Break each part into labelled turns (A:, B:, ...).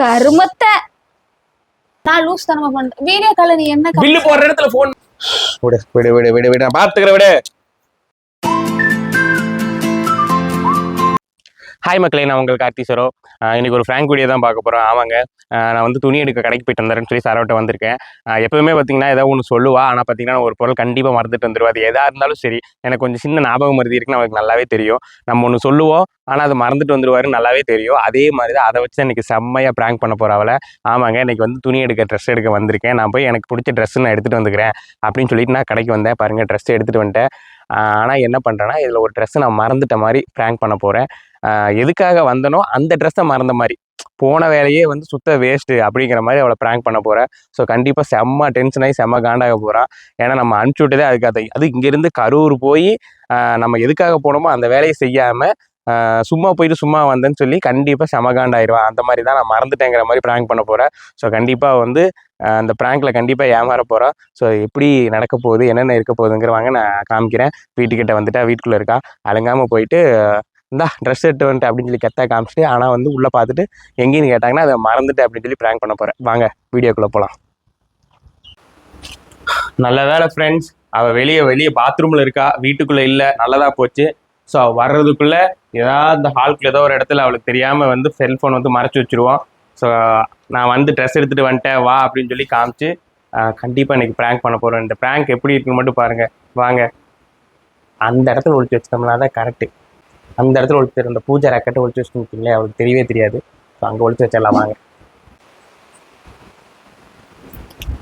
A: கருமத்தை. நான் லூஸ் தனமா பண்றேன் வீடியோ கால நீ என்ன
B: பில்லு போடுற இடத்துல போன் விடு விடு விடு விடு விடு. நான் பாத்துக்கிறேன் விடு. ஹாய் மக்களே நான் உங்கள் கார்த்தி இன்றைக்கி ஒரு ஃப்ராங்க் வீடியோ தான் பார்க்க போகிறோம் ஆமாங்க. நான் வந்து துணி எடுக்க கடைக்கு போயிட்டு வந்துறேன்னு சொல்லி சாரோட்ட வந்திருக்கேன். எப்போவுமே பார்த்தீங்கன்னா ஏதாவது ஒன்று சொல்லுவா. ஆனால் பார்த்தீங்கன்னா ஒரு பொருள் கண்டிப்பாக மறந்துட்டு வந்துருவா அது எதாக இருந்தாலும் சரி எனக்கு கொஞ்சம் சின்ன ஞாபகம் மருதி இருக்குன்னு அவருக்கு நல்லாவே தெரியும். நம்ம ஒன்று சொல்லுவோம் ஆனால் அது மறந்துட்டு வந்துருவாருன்னு நல்லாவே தெரியும். அதே மாதிரி தான் அதை வச்சு இன்னைக்கு செம்மையாக ப்ராங்க் பண்ண போகிறாவில் ஆமாங்க இன்னைக்கு வந்து துணி எடுக்க ட்ரெஸ் எடுக்க வந்திருக்கேன். நான் போய் எனக்கு பிடிச்ச ட்ரெஸ்ஸு நான் எடுத்துகிட்டு வந்துக்கிறேன் அப்படின்னு சொல்லிட்டு நான் கடைக்கு வந்தேன். பாருங்கள் ட்ரெஸ் எடுத்துகிட்டு வந்துட்டேன். ஆனால் என்ன பண்ணுறேன்னா இதில் ஒரு ட்ரெஸ்ஸை நான் மறந்துட்ட மாதிரி ப்ராங்க் பண்ண போகிறேன் எதுக்காக வந்தனோ அந்த ட்ரெஸ்ஸை மறந்த மாதிரி. போன வேலையே வந்து சுத்த வேஸ்ட்டு அப்படிங்கிற மாதிரி அவளை ப்ராங்க் பண்ண போகிறேன் ஸோ கண்டிப்பாக செம்ம டென்ஷன் ஆகி செம்ம காண்டாக போகிறான் ஏன்னா நம்ம அனுப்பிச்சி விட்டதே அதுக்காக அது இங்கேருந்து கரூர் போய் நம்ம எதுக்காக போனோமோ அந்த வேலையை செய்யாமல் சும்மா போயிட்டு சும்மா வந்தேன்னு சொல்லி கண்டிப்பாக செமகாண்டாயிருவான் அந்த மாதிரி தான் நான் மறந்துட்டேங்கிற மாதிரி ப்ராங்க் பண்ண போகிறேன் ஸோ கண்டிப்பாக வந்து அந்த ப்ராங்க்கில் கண்டிப்பாக ஏமாற போகிறோம் ஸோ எப்படி நடக்க போகுது என்னென்ன இருக்க போகுதுங்கிறவாங்க நான் காமிக்கிறேன். வீட்டுக்கிட்ட வந்துட்டா வீட்டுக்குள்ளே இருக்கா. அலங்காமல் போயிட்டு இந்தா ட்ரெஸ் எடுத்து வந்துட்டு அப்படின்னு சொல்லி கெத்தா காமிச்சிட்டு ஆனால் வந்து உள்ளே பார்த்துட்டு எங்கேன்னு கேட்டாங்கன்னா அதை மறந்துட்டு அப்படின்னு சொல்லி ப்ராங்க் பண்ண போகிறேன் வாங்க வீடியோக்குள்ளே போகலாம் நல்ல வேலை ஃப்ரெண்ட்ஸ் அவள் வெளியே வெளியே பாத்ரூமில் இருக்கா வீட்டுக்குள்ளே இல்லை நல்லதாக போச்சு. ஸோ அவள் வர்றதுக்குள்ளே ஏதாவது அந்த ஹால்குள்ள ஏதோ ஒரு இடத்துல அவளுக்கு தெரியாமல் வந்து செல்ஃபோன் வந்து மறைச்சி வச்சுருவோம். ஸோ நான் வந்து ட்ரெஸ் எடுத்துகிட்டு வந்துட்டேன் வா அப்படின்னு சொல்லி காமிச்சு கண்டிப்பாக இன்னைக்கு ப்ராங்க் பண்ண போகிறோம் இந்த ப்ராங்க் எப்படி இருக்குன்னு மட்டும் பாருங்கள் வாங்க. அந்த இடத்துல ஒழிச்சு வச்சிட்டோம்னா தான் கரெக்டு அந்த இடத்துல ஒழிச்சு அந்த பூஜை ராக்கெட்டை ஒழிச்சு வச்சுருக்கீங்களே அவளுக்கு தெரியவே தெரியாது. ஸோ அங்கே ஒழிச்சு வச்சிடலாம் வாங்க.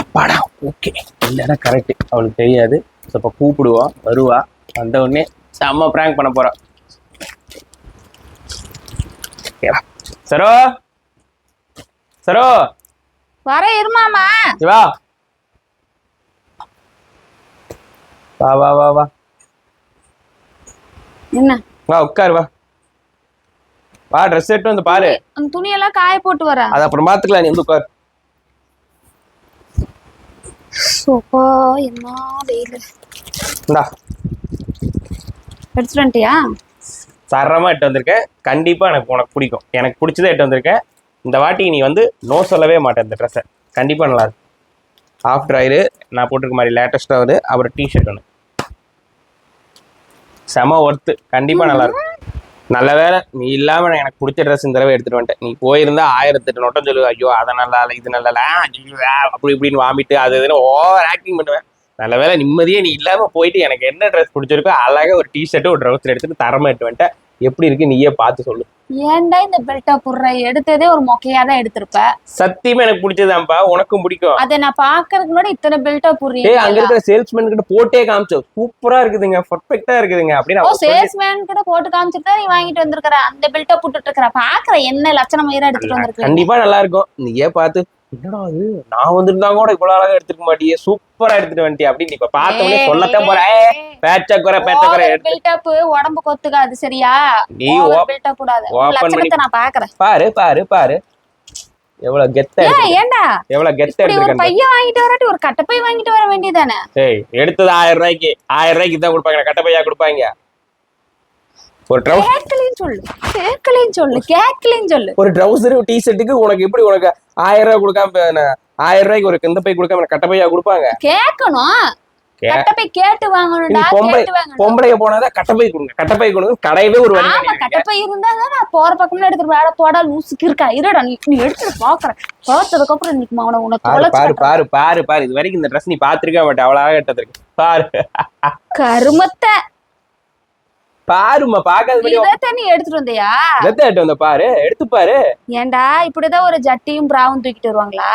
B: அப்பாடா ஓகே இடம் கரெக்டு அவளுக்கு தெரியாது. ஸோ இப்போ கூப்பிடுவோம் வருவா. வந்த உடனே செம்ம ப்ராங்க் பண்ண போகிறோம் சரோ? சரோ?
A: வர இருமாமா
B: வா வா வா வா.
A: என்ன?
B: வா உட்காரு வா. வா ட்ரெஸ் எடுத்து வந்து பாரு.
A: அந்த துணியெல்லாம் காய போட்டு வர
B: அது அப்புறம் பார்த்துக்கலாம் நீ வந்து உட்காரு.
A: சோப்பா என்ன வெயில்.
B: இந்தா.
A: எடுத்துட்டு வந்துட்டியா?
B: சரமாக எட்டு வந்திருக்கேன். கண்டிப்பாக எனக்கு உனக்கு பிடிக்கும். எனக்கு பிடிச்சதே எட்டு வந்திருக்கேன். இந்த வாட்டி நீ வந்து நோ சொல்லவே மாட்டேன் இந்த ட்ரெஸ்ஸை கண்டிப்பாக நல்லா இருக்கும். ஆஃப் ட்ராயரு நான் போட்டிருக்க மாதிரி லேட்டஸ்ட்டாக வருது அப்புறம் டிஷர்ட் ஒன்று செம ஒர்த்து கண்டிப்பாக நல்லா இருக்கும். நல்ல வேலை நீ இல்லாமல் நான் எனக்கு பிடிச்ச ட்ரெஸ் இந்த தடவை எடுத்துகிட்டு வந்துட்டேன். நீ போயிருந்தா ஆயிரத்தெட்டு நோட்டம் சொல்லுவ ஐயோ அதை நல்லா இல்லை இது நல்லா இல்லை ஐயோ, அப்படி இப்படின்னு வாமிட்டு அது இதுன்னு ஓவர் ஆக்டிங் பண்ணுவேன். நல்ல வேலை நிம்மதியே நீ இல்லாமல் போயிட்டு எனக்கு என்ன ட்ரெஸ் பிடிச்சிருக்கோ அழகாக ஒரு டிஷர்ட்டு ஒரு ட்ரௌசர் எடுத்துகிட்டு தரமா எடுத்து வந்துட்டேன். எப்படி இருக்கு நீயே பார்த்து சொல்லு.
A: ஏன்டா இந்த பெல்ட்டா புடுற? எடுத்ததே ஒரு மொக்கையா தான் எடுத்திருப்ப.
B: சத்தியமா எனக்கு பிடிச்சதான்ப்பா. உனக்கும் பிடிக்கும்.
A: அதை நான் பாக்குறதுக்கு முன்னாடி இத்தனை பெல்ட்டா
B: ஏய் அங்க
A: புடுறீங்க
B: இருக்கிற சேல்ஸ்மேன் கிட்ட போட்டே காமிச்சோம் சூப்பரா இருக்குதுங்க. பர்ஃபெக்ட்டா இருக்குதுங்க. அப்படின்னு
A: ஓ சேல்ஸ்மேன் கிட்ட போட்டு காமிச்சிட்டு நீ வாங்கிட்டு வந்திருக்கிற. அந்த பெல்ட்டா போட்டுட்டு இருக்கிற. பாக்குற என்ன லட்சணம் மயிரா எடுத்துட்டு வந்திருக்க
B: கண்டிப்பா நல்லா இருக்கும். நீயே பார்த்து என்னடா அது நான் வந்திருந்தா கூட இவ்வளவு அழகா எடுத்துக்க மாட்டியே. சூப்பரா எடுத்துட்டு வந்துட்டியா. அப்படின்னு இப்ப பார்த்தவனே சொல்லத்தான் போறேன். பேச்ச குறை பேச்ச குறை எடுத்து.
A: பில்டப் உடம்பு கொத்துக்காது சரியா?
B: நீ
A: பில்டப் கூடாது. நான் பாக்குறேன்
B: பாரு பாரு பாரு. எவ்வளவு கெத்தா
A: ஏன்டா
B: எவ்வளவு கெத்தா எடுத்துருக்கேன்
A: பையன் வாங்கிட்டு வராட்டி ஒரு கட்டப்பை வாங்கிட்டு வர வேண்டியதானே
B: ஏய் எடுத்தது ஆயிரம் ரூபாய்க்கு. ஆயிரம் ரூபாய்க்கு தான் கொடுப்பாங்க. கட்டப்பையா கொடுப்பாங்க. ஒரு
A: சொல்லு. கேட்கலையும் சொல்லு கேட்கலையும் சொல்லு.
B: ஒரு ட்ரௌசர் டி ஷர்ட்டுக்கு உனக்கு எப்படி உனக்கு ஆயிரம் ரூபாய் கொடுக்காம ஆயிரம் ரூபாய்க்கு ஒரு இந்த பை கொடுக்காம கட்டப்பையா கொடுப்பாங்க?
A: கேட்கணும் கட்டப்பை கேட்டு வாங்கணும்டா
B: பொம்பளைய போனாதான் கட்டப்பை கொடுங்க. கட்டப்பை கொடுங்க கடையவே ஒரு
A: ஆமா. கட்டப்பை இருந்தா நான் போற பக்கம்ல எடுத்துட்டு வேட போடா லூசுக்கு இருக்கா? இருடா நீ எடுத்துட்டு பாக்குறேன் பார்த்ததுக்கு அப்புறம் அவனை உனக்கு
B: பாரு பாரு. பாரு இது வரைக்கும் இந்த ட்ரெஸ் நீ பாத்திருக்க மாட்டே அவ்வளவு அழகா எடுத்ததுக்கு பாரு.
A: கருமத்தை.
B: பாருமா பாக்காத
A: நீ எடுத்துட்டு வந்தியா?
B: வெத்த எடுத்து வந்த பாரு எடுத்து பாரு.
A: ஏன்டா இப்படிதான் ஒரு ஜட்டியும் பிராவும் தூக்கிட்டு வருவாங்களா?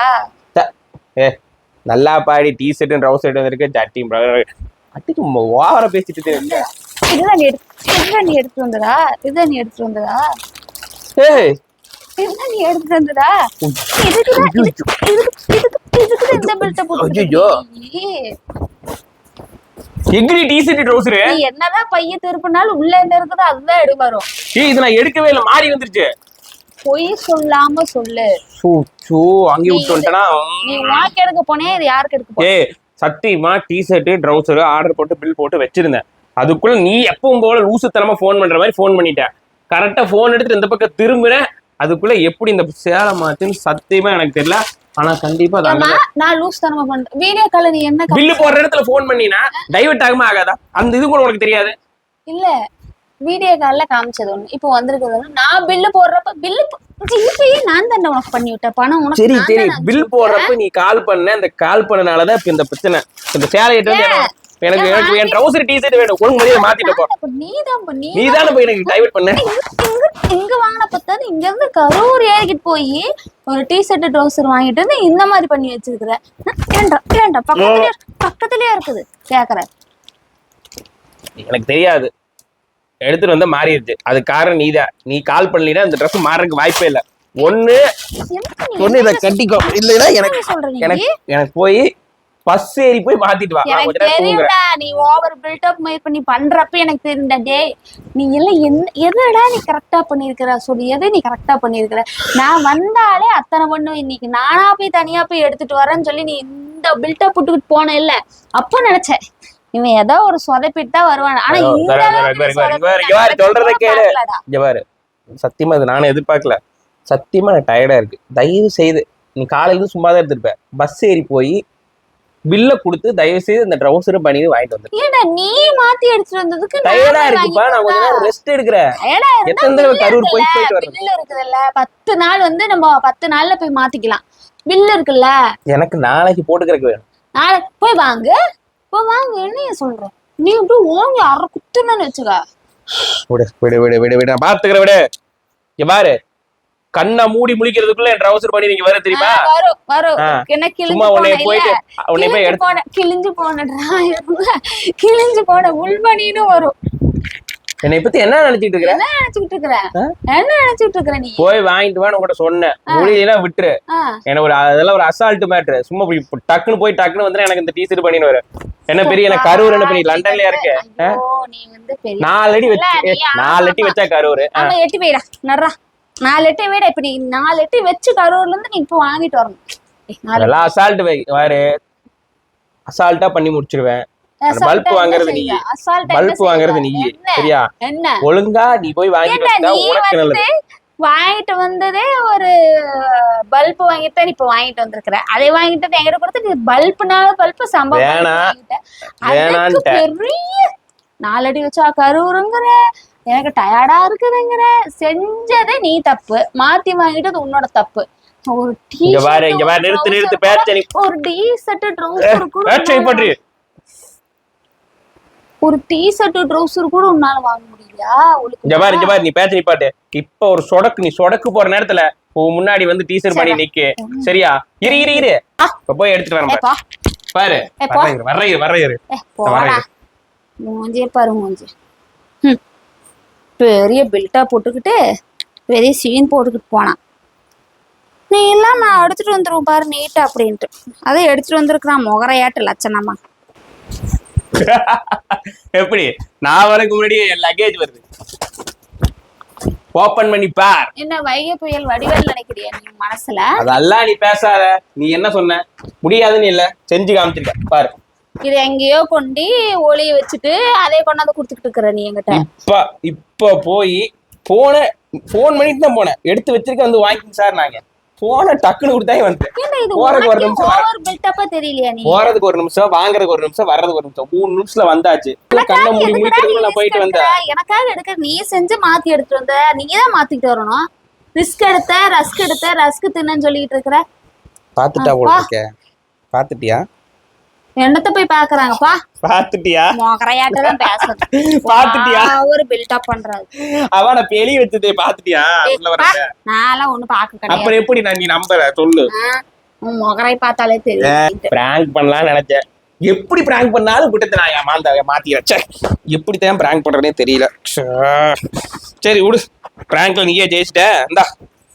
B: ஏ நல்லா பாடி டி ஷர்ட்டும் ட்ரௌஸ் ஷர்ட் வந்திருக்கு ஜட்டி அட்டிக்கு ஓவரா பேசிட்டு.
A: இதுதான் நீ எடுத்து இதுதான் நீ எடுத்து வந்ததா? இதுதான் நீ எடுத்து வந்ததா?
B: ஏய்.
A: இதுதான் நீ எடுத்து வந்ததா? இதுக்கு இதுக்கு இதுக்கு இந்த பெல்ட்ட போட்டு
B: ஐயையோ. எங்கிரி டி ஷர்ட் ட்ரௌசர்
A: நீ என்னதான் பைய திருப்பினாலும் உள்ள என்ன இருக்குதோ அதுதான் எடு வரும்.
B: ஏய் இது நான் எடுக்கவே இல்லை மாறி வந்துருச்சு.
A: பொய் சொல்லாம சொல்லு.
B: சூ சூ அங்கே விட்டு வந்துட்டேனா?
A: நீ உனக்கு எடுக்க போனே இது யாருக்கு எடுக்க போன
B: ஏய் சத்தியமா டி ஷர்ட் ட்ரௌசர் ஆர்டர் போட்டு பில் போட்டு வச்சிருந்தேன். அதுக்குள்ள நீ எப்பவும் போல லூசுத்தனமா ஃபோன் பண்ற மாதிரி ஃபோன் பண்ணிட்ட. கரெக்டா ஃபோன் எடுத்துட்டு இந்த பக்கம் திரும்புறேன் அதுக்குள்ள எப்படி இந்த சேலை மாத்துன்னு சத்தியமா எனக்கு தெரியல. ஆனா கண்டிப்பா
A: நான் லூஸ் தனமா பண்றேன் வீடியோ கால நீ என்ன
B: பில்லு போடுற இடத்துல ஃபோன் பண்ணினா டைவர்ட் ஆகுமா ஆகாதா? அந்த இது கூட உனக்கு தெரியாது.
A: இல்ல வீடியோ கால்ல காமிச்சது ஒண்ணு. இப்போ வந்திருக்கிறது. நான் பில்லு போடுறப்ப பில்லு ஜிபேயே நான் தானே உனக்கு பண்ணி விட்டேன். பணம் உனக்கு
B: சரி சரி
A: தானே
B: பில் போடுறப்ப நீ கால் பண்ண இந்த கால் பண்ணனாலதான் இப்ப இந்த பிரச்சனை இந்த சேலையிட்ட வந்து எனக்கு- எனக்கு என் ட்ரௌசர் டிஷர்ட் வேணும். ஒழுங்கு மரியாதை மாத்திட்டு போ.
A: அப்ப நீதான் நீ
B: நீ தானே போய் எனக்கு டைவர்ட் பண்ண.
A: இங்க இங்க வாங்கின பத்தாது இங்க இருந்து கரூர் ஏறிக்கிட்டு போய் ஒரு டி ஷர்ட் ட்ரௌசர் வாங்கிட்டு வந்து இந்த மாதிரி பண்ணி வச்சிருக்கிற. ஏன்டா ஏன்டா பக்கத்துலயே பக்கத்துலயே இருக்குது கேக்குறேன்
B: எனக்கு தெரியாது. எடுத்துட்டு வந்தா மாறிடுச்சு. அது காரணம் நீதான். நீ கால் பண்ணலினா இந்த ட்ரெஸ் மாறதுக்கு வாய்ப்பே இல்ல. ஒண்ணு ஒண்ணு இதை கட்டிக்கோ. இல்லைன்னா எனக்கு
A: நீ சொல்ற நீ?
B: எனக்கு எனக்கு போய் பஸ் ஏறி போய் மாத்திட்டு வா
A: எனக்கு தெரியும்டா நீ ஓவர் பில்டப் மாதிரி பண்ணி பண்றப்ப எனக்கு தெரியும்டா டேய் நீ எல்லாம் என்ன எதடா நீ கரெக்டா பண்ணிருக்கிற சொல்லி எதை நீ கரெக்டா பண்ணிருக்கிற நான் வந்தாலே அத்தனை பண்ணும் இன்னைக்கு நானா போய் தனியா போய் எடுத்துட்டு வரேன்னு சொல்லி நீ இந்த பில்டப் போட்டுக்கிட்டு போன இல்ல. அப்ப நினைச்சேன் இவன் ஏதோ ஒரு சொதப்பிட்டு தான் வருவான். ஆனா இந்த
B: சொல்றதை கேளு. இங்க பாரு சத்தியமா இது நானும் எதிர்பார்க்கல. சத்தியமா நான் டயர்டா இருக்கு. தயவு செய்து நீ காலையில சும்மா தான் எடுத்திருப்ப பஸ் ஏறி போய் பில்ல கொடுத்து தயவு செய்து இந்த ட்ரௌசரும் பண்ணி வாங்கிட்டு வந்து
A: ஏன்டா நீ மாத்தி எடுத்துட்டு வந்ததுக்கு
B: டயர்டா இருக்குப்பா நான் கொஞ்ச நேரம் ரெஸ்ட் எடுக்கிறேன் எத்தனை தடவை கரூர் போய் போயிட்டு வரணும்.
A: பில்லு இருக்குதுல்ல பத்து நாள் வந்து நம்ம பத்து நாள்ல போய் மாத்திக்கலாம். பில்லு இருக்குல்ல.
B: எனக்கு நாளைக்கு போட்டுக்கிறதுக்கு வேணும்.
A: நாளைக்கு போய் வாங்கு. போய் வாங்கு என்ன சொல்ற? நீ அப்படியே ஓங்கி அரை குத்துனன்னு வச்சுக்க.
B: விடு விடு விடு விடு விடு. நான் பாத்துக்கிறேன் விடு. இங்க பாரு. கண்ணை மூடி முழிக்கிறதுக்குள்ள என் ட்ரௌசர் பண்ணி நீங்க வர தெரியுமா?
A: வரும் வரும்
B: ஆ.
A: என்ன கிழிஞ்சு
B: சும்மா உன்னை போயிட்டு உன்னை போய் எடுத்து
A: கிழிஞ்சு போன கிழிஞ்சு போன உள்பணின்னு வரும்.
B: என்னை பத்தி என்ன நினைச்சிட்டு இருக்கிற?
A: என்ன நினைச்சுக்கிட்டு இருக்கிற? என்ன நினைச்சுக்கிட்டு இருக்கிற நீ?
B: போய் வாங்கிட்டு வான்னு உங்கள்கிட்ட சொன்னேன். முடியலன்னா விட்டுரு. எனக்கு ஒரு அதெல்லாம் ஒரு அசால்ட் மேட்ரு சும்மா டக்குன்னு போய் டக்குன்னு வந்து எனக்கு இந்த டீசர்ட் பண்ணின்னு வர. என்ன பெரிய எனக்கு கரூர் என்ன பண்ணி லண்டன்லயா இருக்கு?
A: பெரிய
B: நாலு அடி வச்சு நாலு அடி வச்சா கரூர்.
A: எட்டி வைடா நடுறா நாலு எட்டி வைடா இப்ப நீ நாலு எட்டி வச்சு கரூர்ல இருந்து நீ இப்போ வாங்கிட்டு வரணும்.
B: அதெல்லாம் அசால்ட் வாரு. அசால்ட்டா பண்ணி முடிச்சிருவேன். பல்ப் வாங்குறது நீ. பல்ப் வாங்குறது நீ?
A: என்ன?
B: சரியா?
A: என்ன?
B: ஒழுங்கா நீ போய் வாங்கிட்டு உனக்கு நல்லது.
A: வந்ததே ஒரு பல்ப் வாங்கிட்டு தான் இப்ப வாங்கிட்டு வந்திருக்கிற. அதை வாங்கிட்டு வந்து எங்கிட்ட கொடுத்து பல்ப்னால பல்ப் சம்பவம். பெரிய நாலடி வச்சா கருவுருங்கிற எனக்கு டயர்டா இருக்குதுங்கிற செஞ்சதே நீ தப்பு. மாத்தி வாங்கிட்டு அது உன்னோட தப்பு. ஒரு t-shirt,
B: பாரு இங்க பாரு நிறுத்து நிறுத்து
A: கூட-
B: பேச்ச நீ
A: ஒரு டி ஷர்ட் ட்ரௌசர் கூட
B: பேச்சை பற்றி.
A: ஒரு டி ஷர்ட் ட்ரௌசர் கூட உன்னால வாங்க முடியலையா?
B: இங்க பாரு இங்க பாரு நீ பேச்ச நீ பாட்டு. இப்ப ஒரு சொடக்கு நீ சொடக்கு போற நேரத்துல உன் முன்னாடி வந்து டீசர் பண்ணி நிக்கு. சரியா? இரு இரு இரு. இப்ப போய் எடுத்துட்டு வரேன் பாரு. வர்றேன் இரு, வர்றேன் இரு.
A: மூஞ்சியே பாரு மூஞ்சி. பெரிய பில்ட்டா போட்டுக்கிட்டு பெரிய சீன் போட்டுக்கிட்டு போனான். நீ எல்லாம் நான் எடுத்துட்டு வந்துருவோம் பாரு நீட்டா அப்படின்ட்டு. அதை எடுத்துட்டு வந்திருக்கிறான் முகரையாட்டு லட்சணமா.
B: எப்படி? நான் வரக்கு முன்னாடி என் லக்கேஜ் வருது. ஓபன் பண்ணி பார்.
A: என்ன வைகை புயல் வடிவேல் நினைக்கிறியா நீ மனசுல?
B: அதெல்லாம் நீ பேசாத. நீ என்ன சொன்ன? முடியாதுன்னு இல்ல. செஞ்சு காமிச்சிருக்க பாரு.
A: இது எங்கேயோ கொண்டு ஒளிய வச்சுட்டு அதே கொண்டாந்து கொடுத்துக்கிட்டு இருக்கிற நீ என்கிட்ட.
B: இப்ப இப்ப போய் போன போன் பண்ணிட்டு தான் போனேன். எடுத்து வச்சிருக்க வந்து வாங்கிக்கோங்க சார் நாங்க. போன டக்குன்னு கொடுத்தாங்க
A: இது
B: போறதுக்கு ஒரு நிமிஷம் போறதுக்கு ஒரு நிமிஷம் வாங்குறதுக்கு ஒரு நிமிஷம் வர்றதுக்கு ஒரு நிமிஷம். மூணு நிமிஷத்துல வந்தாச்சு. கண்ணை மூடி
A: எதுக்குடா நீ
B: முடிக்கிறதுக்கு நான் போயிட்டு வந்தேன்
A: எடுக்கிற? எனக்காக எடுக்க நீ செஞ்சு மாத்தி எடுத்துட்டு வந்த. நீ தான் மாத்திட்டு வரணும்? ரிஸ்க் எடுத்த ரஸ்க் எடுத்த ரஸ்க் தின்னு சொல்லிட்டு இருக்கிற.
B: பாத்துட்டா போல இருக்க. பாத்துட்டியா
A: என்னத்த போய் பாக்குறாங்கப்பா?
B: பாத்துட்டியா?
A: மொகரையாட்ட தான் பேசுறது.
B: பாத்துட்டியா?
A: ஒரு பில்டப் பண்றது.
B: அவன பெலி வச்சதே பாத்துட்டியா?
A: நான்லாம் ஒண்ணு பாக்க கிடையாது.
B: அப்புறம் எப்படி நான் நீ நம்புற? சொல்லு.
A: முகரை பார்த்தாலே தெரியும்.
B: பிராங்க் பண்ணலாம்னு நினைச்சேன். எப்படி பிராங்க் பண்ணாலும் குட்டத்தை நான் ஏமாந்த மாத்தி வச்சேன். எப்படி தான் பிராங்க் பண்றதே தெரியல. சரி விடு. பிராங்க்ல நீயே ஜெயிச்சிட்ட. இந்தா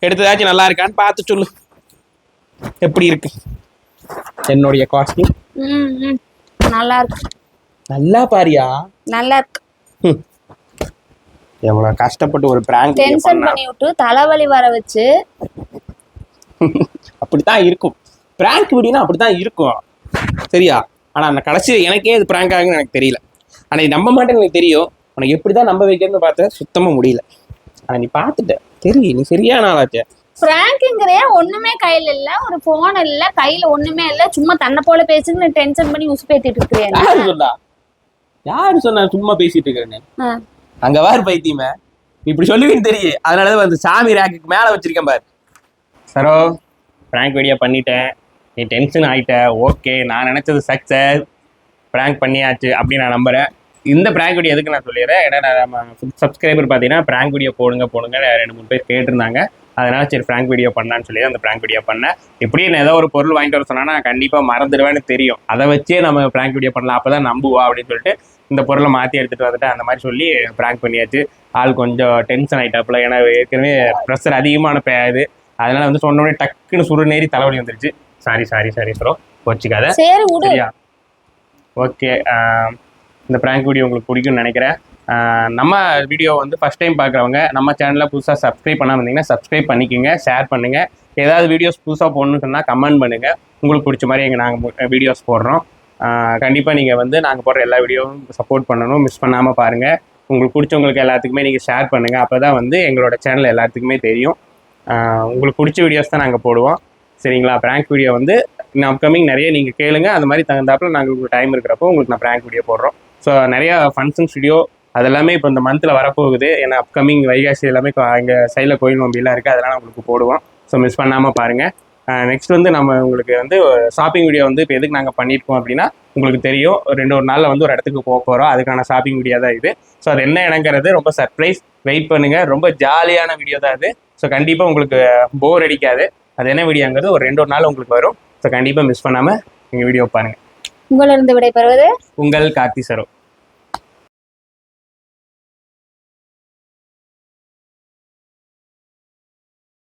B: எடுத்ததாச்சும் நல்லா இருக்கான்னு பார்த்து சொல்லு. எப்படி இருக்கு? என்னுடைய காஸ்டியூம்
A: ம். நல்லா இருக்கு
B: நல்லா பாரியா?
A: நல்லா இருக்கு.
B: எவ்வளவு கஷ்டப்பட்டு ஒரு பிராங்க்
A: டென்ஷன் பண்ணி? விட்டு தலைவலி வர வச்சு.
B: அப்படித்தான் இருக்கும். பிராங்க் வீடியோனா அப்படித்தான் இருக்கும். சரியா? ஆனா அந்த கடைசி எனக்கே இது பிராங்க் ஆகுன்னு எனக்கு தெரியல. ஆனா நீ நம்ப மாட்டேன்னு எனக்கு தெரியும். உனக்கு எப்படிதான் நம்ப வைக்கிறதுன்னு பார்த்த சுத்தமா முடியல. ஆனா நீ பார்த்துட்ட. சரி நீ சரியான ஆளாச்சே.
A: பிராங்க்ங்கிறே ஒண்ணுமே கையில இல்ல ஒரு போன் இல்ல கையில ஒண்ணுமே இல்ல சும்மா தன்னை போல பேசுன்னு டென்ஷன் பண்ணி உசுப்பேத்திட்டு இருக்கிறேன்.
B: சொன்னா? யாரு சொன்னா சும்மா பேசிட்டு இருக்கிறேன்னு. அங்க வார் பைத்தியமே. இப்படி சொல்லுவீன்னு தெரியும் அதனாலதான் வந்து சாமி ரேக்குக்கு மேல வச்சிருக்கேன் பாரு. சரோ பிராங்க் வீடியோ பண்ணிட்டேன். நீ டென்ஷன் ஆயிட்ட. ஓகே நான் நினைச்சது சக்சஸ் பிராங்க் பண்ணியாச்சு அப்படின்னு நான் நம்புறேன். இந்த பிராங்க் வீடியோ எதுக்கு நான் சொல்லிடுறேன்? ஏன்னா நான் நம்ம சப்ஸ்கிரைபர் பார்த்தீங்கன்னா பிராங்க் வீடியோ போடுங்க போடுங்க ரெண்டு மூணு பேர் கேட்டிருந்தாங்க. அதனால சரி பிராங்க் வீடியோ பண்ணலான்னு சொல்லி அந்த பிராங்க் வீடியோ பண்ணேன். இப்படியே நான் ஏதோ ஒரு பொருள் வாங்கிட்டு வர சொன்னா நான் கண்டிப்பா மறந்துடுவேன்னு தெரியும். அதை வச்சே நம்ம பிராங்க் வீடியோ பண்ணலாம். அப்பதான் நம்புவா அப்படின்னு சொல்லிட்டு இந்த பொருளை மாத்தி எடுத்துட்டு வந்துட்டு அந்த மாதிரி சொல்லி பிராங்க் பண்ணியாச்சு. ஆள் கொஞ்சம் டென்ஷன் ஆயிட்டாப்புல. ஏன்னா ஏற்கனவே ப்ரெஷர் அதிகமான பே இது அதனால வந்து சொன்ன உடனே டக்குன்னு சுடுநேரி தலைவலி வந்துருச்சு. சாரி சாரி சாரி ப்ரோ வச்சுக்காத சரியா ஓகே இந்த ப்ராங்க் வீடியோ உங்களுக்கு பிடிக்கும்னு நினைக்கிறேன். நம்ம வீடியோ வந்து ஃபஸ்ட் டைம் பார்க்குறவங்க நம்ம சேனலில் புதுசாக சப்ஸ்கிரைப் பண்ணாம இருந்தீங்கன்னா சப்ஸ்கிரைப் பண்ணிக்கோங்க ஷேர் பண்ணுங்கள் ஏதாவது வீடியோஸ் புதுசாக போடணும்னு சொன்னால் கமெண்ட் பண்ணுங்கள் உங்களுக்கு பிடிச்ச மாதிரி எங்கள் நாங்கள் வீடியோஸ் போடுறோம். கண்டிப்பாக நீங்கள் வந்து நாங்கள் போடுற எல்லா வீடியோவும் சப்போர்ட் பண்ணணும். மிஸ் பண்ணாமல் பாருங்கள் உங்களுக்கு பிடிச்சவங்களுக்கு எல்லாத்துக்குமே நீங்கள் ஷேர் பண்ணுங்கள் அப்போ தான் வந்து எங்களோட சேனல் எல்லாத்துக்குமே தெரியும். உங்களுக்கு பிடிச்ச வீடியோஸ் தான் நாங்கள் போடுவோம். சரிங்களா? ப்ராங்க் வீடியோ வந்து இன்னும் அப்கமிங் நிறைய நீங்கள் கேளுங்க. அந்த மாதிரி தகுந்தாப்பில் நாங்கள் உங்களுக்கு டைம் இருக்கிறப்போ உங்களுக்கு நான் ப்ராங்க் வீடியோ போடுறோம். ஸோ நிறையா ஃபங்க்ஷன்ஸ் வீடியோ அதெல்லாமே இப்போ இந்த மந்தில் வரப்போகுது. ஏன்னா அப்கமிங் வைகாசி எல்லாமே எங்கள் சைடில் கோயில் நோம்பிலாம் இருக்குது அதெல்லாம் உங்களுக்கு போடுவோம். ஸோ மிஸ் பண்ணாமல் பாருங்கள் நெக்ஸ்ட் வந்து நம்ம உங்களுக்கு வந்து ஷாப்பிங் வீடியோ வந்து இப்போ எதுக்கு நாங்கள் பண்ணியிருக்கோம் அப்படின்னா உங்களுக்கு தெரியும். ஒரு ரெண்டு ஒரு நாளில் வந்து ஒரு இடத்துக்கு போக போகிறோம் அதுக்கான ஷாப்பிங் வீடியோ தான் இது. ஸோ அது என்ன இடங்கிறது ரொம்ப சர்ப்ரைஸ் வெயிட் பண்ணுங்கள் ரொம்ப ஜாலியான வீடியோ தான் அது. ஸோ கண்டிப்பாக உங்களுக்கு போர் அடிக்காது. அது என்ன வீடியோங்கிறது ஒரு ரெண்டு ஒரு நாள் உங்களுக்கு வரும். ஸோ கண்டிப்பாக மிஸ் பண்ணாமல் எங்கள் வீடியோ பாருங்கள்
A: உங்களிருந்து விடைபெறுவது
B: உங்கள் கார்த்தி சரோ.